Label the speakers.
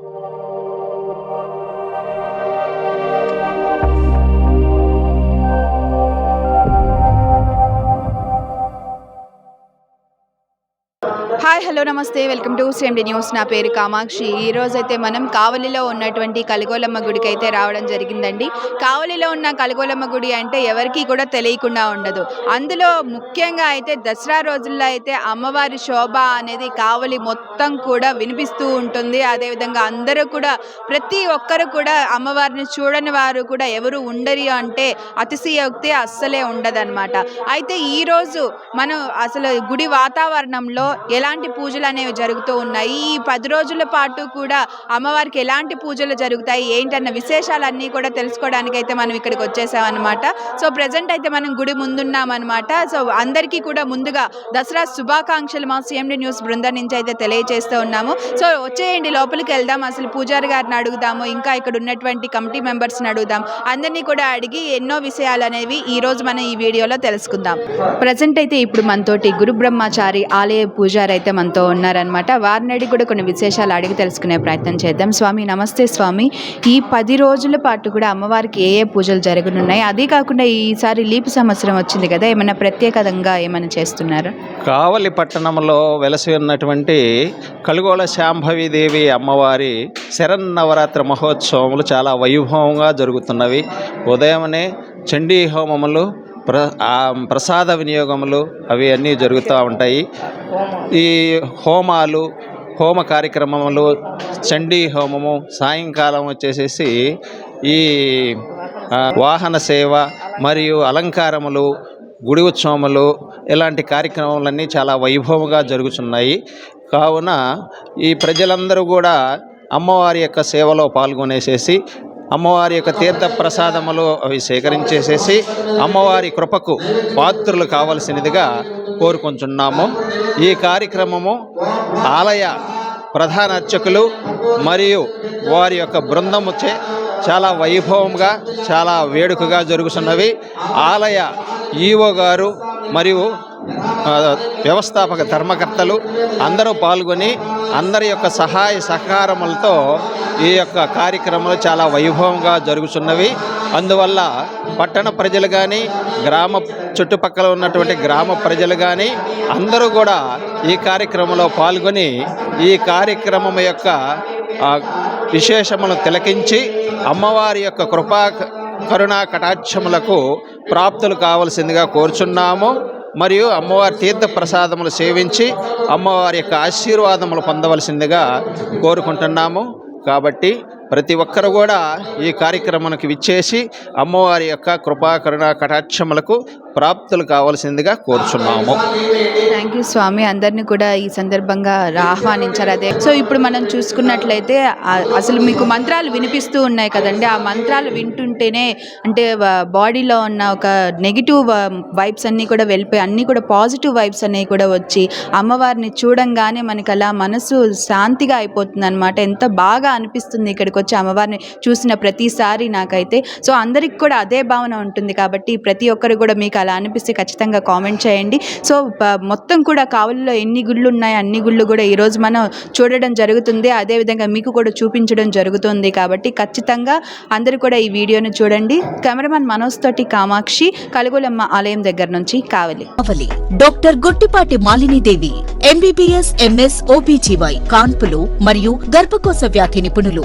Speaker 1: Thank you. Hi hello నమస్తే. Welcome to CMD news. నా పేరు కామాక్షి. ఈ రోజు అయితే మనం కావలిలో ఉన్నటువంటి కలగోలమ్మ గుడికి అయితే రావడం జరిగిందండి. కావలిలో ఉన్న కలగోలమ్మ గుడి అంటే ఎవరికీ కూడా తెలియకుండా ఉండదు. అందులో ముఖ్యంగా అయితే దసరా రోజుల్లో అయితే అమ్మవారి శోభ అనేది కావలి మొత్తం కూడా వినిపిస్తూ ఉంటుంది. అదేవిధంగా అందరూ కూడా ప్రతి ఒక్కరు కూడా అమ్మవారిని చూడని వారు కూడా ఎవరు ఉండరు అంటే అతిశయోక్తి అస్సలే ఉండదన్నమాట. అయితే ఈరోజు మనం అసలు గుడి వాతావరణంలో ఎలా ఎలాంటి పూజలు అనేవి జరుగుతూ ఉన్నాయి? ఈ పది రోజుల పాటు కూడా అమ్మవారికి ఎలాంటి పూజలు జరుగుతాయి? ఏంటన్న విశేషాలన్నీ కూడా తెలుసుకోవడానికి అయితే మనం ఇక్కడికి వచ్చేసామన్నమాట. సో ప్రజెంట్ అయితే మనం గుడి ముందున్నామన్నమాట. సో అందరికీ కూడా ముందుగా దసరా శుభాకాంక్షలు మా సిఎండి న్యూస్ బృందం నుంచి అయితే తెలియజేస్తూ ఉన్నాము. సో వచ్చేయండి లోపలికి వెళ్దాం. అసలు పూజారి గారిని అడుగుదాము ఇంకా ఇక్కడ ఉన్నటువంటి కమిటీ మెంబర్స్ని అడుగుదాం. అందరినీ కూడా అడిగి ఎన్నో విషయాలు అనేవి ఈ రోజు మనం ఈ వీడియోలో తెలుసుకుందాం. ప్రజెంట్ అయితే ఇప్పుడు మనతోటి గురు బ్రహ్మచారి ఆలయ పూజారి అయితే మనతో ఉన్నారనమాట వారినడి కూడా కొన్ని విశేషాలు అడిగి తెలుసుకునే ప్రయత్నం చేద్దాం. స్వామి నమస్తే స్వామి. ఈ పది రోజుల పాటు కూడా అమ్మవారికి ఏ ఏ పూజలు జరగనున్నాయి? అదే కాకుండా ఈసారి లీపు సంవత్సరం వచ్చింది కదా ఏమైనా ప్రత్యేకంగా ఏమైనా చేస్తున్నారా?
Speaker 2: కావలి పట్టణంలో వెలసి ఉన్నటువంటి కలుగోళ శాంభవీదేవి అమ్మవారి శరన్నవరాత్రి మహోత్సవములు చాలా వైభవంగా జరుగుతున్నవి. ఉదయమనే చండీ హోమములు ప్ర ఆ ప్రసాద వినియోగములు అవి అన్నీ జరుగుతూ ఉంటాయి. ఈ హోమాలు హోమ కార్యక్రమములు చండీ హోమము సాయంకాలం వచ్చేసేసి ఈ వాహన సేవ మరియు అలంకారములు గుడి ఉత్సవములు ఇలాంటి కార్యక్రమాలన్నీ చాలా వైభవంగా జరుగుతున్నాయి కావున ఈ ప్రజలందరూ కూడా అమ్మవారి యొక్క సేవలో పాల్గొనేసేసి అమ్మవారి యొక్క తీర్థ ప్రసాదములు అవి సేకరించేసేసి అమ్మవారి కృపకు పాత్రులు కావలసినదిగా కోరుకుంటున్నాము ఈ కార్యక్రమము ఆలయ ప్రధాన అర్చకులు మరియు వారి యొక్క బృందముచే చాలా వైభవంగా చాలా వేడుకగా జరుగుతున్నవి. ఆలయ ఈవో గారు మరియు వ్యవస్థాపక ధర్మకర్తలు అందరూ పాల్గొని అందరి యొక్క సహాయ సహకారములతో ఈ యొక్క కార్యక్రమాలు చాలా వైభవంగా జరుగుతున్నవి. అందువల్ల పట్టణ ప్రజలు కానీ గ్రామ చుట్టుపక్కల ఉన్నటువంటి గ్రామ ప్రజలు కానీ అందరూ కూడా ఈ కార్యక్రమంలో పాల్గొని ఈ కార్యక్రమం యొక్క విశేషమును విశేషములను తిలకించి అమ్మవారి యొక్క కృపా కరుణా కటాక్షములకు ప్రాప్తులు కావలసిందిగా కోరుచున్నాము. మరియు అమ్మవారి తీర్థ ప్రసాదములు సేవించి అమ్మవారి యొక్క ఆశీర్వాదములు పొందవలసిందిగా కోరుకుంటున్నాము. కాబట్టి ప్రతి ఒక్కరు కూడా ఈ కార్యక్రమానికి విచ్చేసి అమ్మవారి యొక్క కృపా కటాక్షములకు ప్రాప్తులు కావాల్సిందిగా కోరుచున్నాము.
Speaker 1: థ్యాంక్ యూ స్వామి. అందరినీ కూడా ఈ సందర్భంగా ఆహ్వానించారు. అదే. సో ఇప్పుడు మనం చూసుకున్నట్లయితే అసలు మీకు మంత్రాలు వినిపిస్తూ ఉన్నాయి కదండి. ఆ మంత్రాలు వింటుంటేనే అంటే బాడీలో ఉన్న ఒక నెగిటివ్ వైబ్స్ అన్నీ కూడా వెళ్ళిపోయి అన్నీ కూడా పాజిటివ్ వైబ్స్ అనేవి కూడా వచ్చి అమ్మవారిని చూడంగానే మనకి అలా మనసు శాంతిగా అయిపోతుంది అనమాట ఎంత బాగా అనిపిస్తుంది ఇక్కడికి వచ్చి అమ్మవారిని చూసిన ప్రతిసారి నాకైతే. సో అందరికి కూడా అదే భావన ఉంటుంది కాబట్టి ప్రతి ఒక్కరు కూడా మీకు అలా అనిపిస్తే ఖచ్చితంగా కామెంట్ చేయండి. సో మొత్తం కూడా కావలిలో ఎన్ని గుళ్ళు ఉన్నాయి అన్ని గుళ్ళు కూడా ఈరోజు మనం చూడడం జరుగుతుంది. అదేవిధంగా మీకు కూడా చూపించడం జరుగుతుంది కాబట్టి ఖచ్చితంగా అందరూ కూడా ఈ వీడియోను చూడండి. కెమెరామెన్ మనోజ్ తోటి కామాక్షి కలుగులమ్మ ఆలయం దగ్గర నుంచి Kavali.
Speaker 3: Kavali. Doctor Guttipati Malinidevi MBBS MS OBGY కాన్పులు మరియు గర్భకోశ వ్యాధి నిపుణులు.